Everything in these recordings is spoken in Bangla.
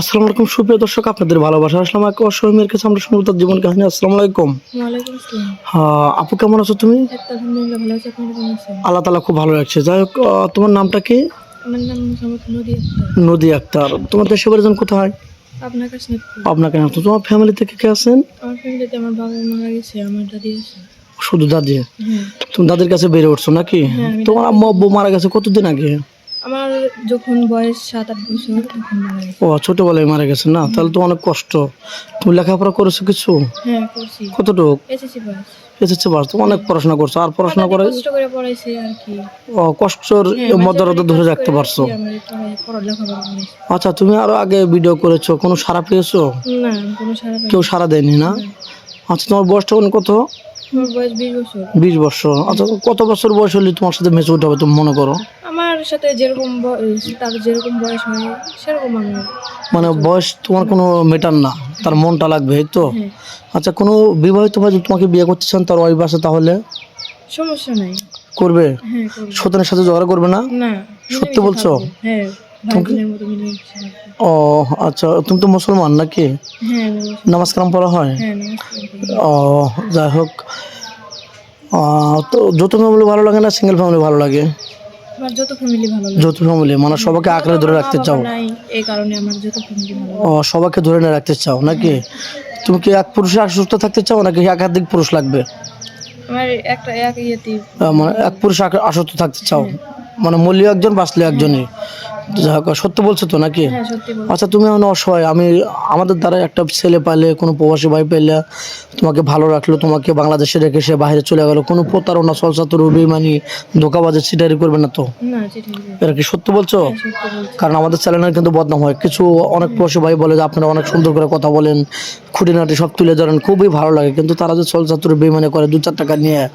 আসসালামু আলাইকুম সুপ্রিয় দর্শক আপনাদের ভালোবাসা আসলাম এক অসহমের কাছে। আমরা শুনব তার জীবন কাহিনী আসসালামু আলাইকুম। হ্যাঁ আপু কেমন আছো তুমি? আল্লাহ তালা খুব ভালো লাগছে যাই হোক তোমার নামটা কি? নদী আক্তার। তোমার দেশের কোথায়? আপনার কাছে নাকি? আপনাকে নাম তোমার ফ্যামিলি থেকে কে আছেন? শুধু দাদি? হ্যাঁ। তুমি দাদির কাছে বেড়ে উঠছো নাকি? হ্যাঁ, তোমার আম্মু আব্বু মারা গেছে কতদিন আগে? আমার যখন বয়স সাত আট বছর তখন মারা গেছে। ও ছোটবেলায় মারা গেছে না? তাহলে তো অনেক কষ্ট। তুমি লেখাপড়া করেছ কিছু? হ্যাঁ করছি। কতটুক? বাস তুমি অনেক পড়াশোনা করছ। আর পড়াশোনা করে কষ্ট করে পড়াইছে আর কি। ও, কষ্টর হ্যাঁ, ধরে রাখতে পারছ। করেছি আচ্ছা তুমি আরও আগে ভিডিও করেছ। কোনো সারা পেয়েছ? না কোনো সারা কেউ সারা দেয়নি না? আচ্ছা তোমার বয়সটা এখন কত? আমার বয়স বিশ বছর। বিশ বছর। আচ্ছা কত বছর বয়স হলে তোমার সাথে মেচে উঠে হবে তুমি মনে করো? আমার সাথে যেরকম তার যেরকম বয়স হয় সেরকম আমার মানে বয়স তোমার কোনো মেটার না তার মনটা লাগবে এই তো? হ্যাঁ। আচ্ছা কোনো বিবাহিত ভাই যদি তোমাকে বিয়ে করতে চান তার ওয়াইফ আছে তাহলে? সমস্যা নাই। করবে? হ্যাঁ। সতীনের সাথে ঝগড়া করবে না? সত্যি বলছো? হ্যাঁ। ও আচ্ছা তুমি তো মুসলমান নাকি? হ্যাঁ। নামাজ কালাম পড়া হয়? হ্যাঁ ও যাই হোক। তো যৌথ ফ্যামিলি ভালো লাগে না সিঙ্গেল ফ্যামিলি ভালো লাগে? আমার যত ফ্যামিলি ভালো লাগে যৌথ ফ্যামিলি মানে সবাইকে আঁকড়ে ধরে রাখতে চাও? নাই এই কারণে আমার যত ফ্যামিলি ভালো ও সবাইকে ধরে নিয়ে রাখতে চাও নাকি? তুমি কি এক পুরুষে আসক্ত থাকতে চাও নাকি একাধিক পুরুষ লাগবে? আমার একটা এক ইয়েতে আহ, মানে এক পুরুষ আসক্ত থাকতে চাও? মানে মূল্য একজন বাঁচলে একজনই। সত্য বলছো তো নাকি? হ্যাঁ আচ্ছা তুমি এখন অসহায় আমি আমাদের দ্বারা একটা ছেলে পাইলে কোনো প্রবাসী ভাই পেলে তোমাকে ভালো রাখল তোমাকে বাংলাদেশে রেখে সে বাইরে চলে গেল কোনো প্রতারণা সলসাতুর বেমানি ধোকাবাজে চিটারি করবে না তো? এটা কি সত্য বলছো? হ্যাঁ, সত্যি বলছি। কারণ আমাদের চ্যানেলের কিন্তু বদনাম হয়। কিছু অনেক প্রবাসী ভাই বলে যে আপনারা অনেক সুন্দর করে কথা বলেন খুঁটিনাটি সব তুলে ধরেন খুবই ভালো লাগে। কিন্তু তারা যে সলসাতুর বেমানি করে দু চার টাকা নিয়ে হ্যাঁ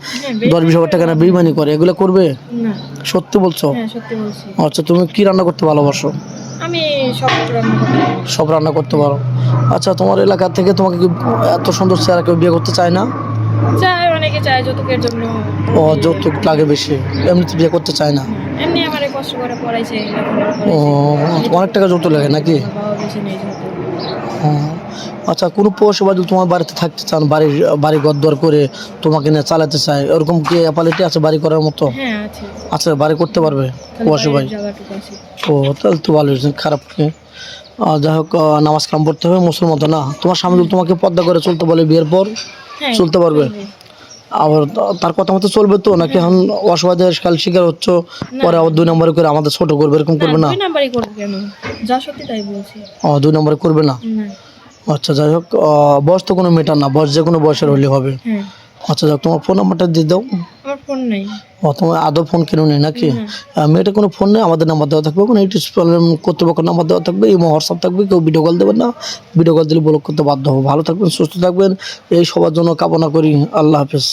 দশ বিশ হাজার টাকা না বেমানি করে এগুলো করবে? না। সত্যি বলছো? সত্যি বলছি। আচ্ছা তুমি কি রান্না করতে ভালোবাসো? আমি সব রান্না করতে সব রান্না করতে পারো। আচ্ছা তোমার এলাকা থেকে তোমাকে কি এত সুন্দর চেহারা কেউ বিয়ে করতে চায় না? চায় অনেকে চায় যৌতুকের জন্য। ও যৌতুক লাগে বেশি। এমনিতে বিয়ে করতে চায় না? হ্যাঁ, এমনি আমারে কষ্ট করে পড়াইছে ও। অনেক টাকা যৌতুক লাগে নাকি? বেশি নেই যৌতুক। ও, আচ্ছা কোনো বা যদি তোমার বাড়িতে থাকতে চান? বাড়ির বাড়ি ঘর করে তোমাকে নিয়ে চালাতে চায়? ওরকম কি অ্যাপালিটি আছে বাড়ি করার মতো? হ্যাঁ আচ্ছা বাড়ি করতে পারবে আছে ও তাহলে তো ভালো খারাপ কি? যাই হোক নামাজ কাম পড়তে হবে মুসলমান তো না। তোমার স্বামী যদি তোমাকে পদ্মা করে চলতে বলে বিয়ের পর? হ্যাঁ চলতে পারবে? আবার তার কথা মতো চলবে তো? নাকি এখন অসহায় কাল শিকার হচ্ছ? পরে আবার দুই নম্বরে করে আমাদের ছোট করবে এরকম করবে না? দুই নাম্বারই করব কেন? যা সত্যি তাই বলছি। ও দুই নম্বরে করবে না। আচ্ছা যাই হোক বয়স তো কোনো মেটার না বয়স যে কোনো বয়সের হলে হবে। আচ্ছা যাক তোমার ফোন নাম্বারটা দিয়ে দাও। আমার ফোন নাই। ও তোমার আদৌ ফোন কেন নেই নাকি? মেয়েটা কোনো ফোন নেই আমাদের নাম্বার দেওয়া থাকবে কোনো ইউটিউব প্রবলেম কর্তৃপক্ষের নাম্বার দেওয়া থাকবে ইমো হোয়াটসঅ্যাপ থাকবে কেউ ভিডিও কল দেবেন না। ভিডিও কল দিলে ব্লক করতে বাধ্য হব। ভালো থাকবেন সুস্থ থাকবেন। এই সবার জন্য কামনা করি। আল্লাহ হাফেজ।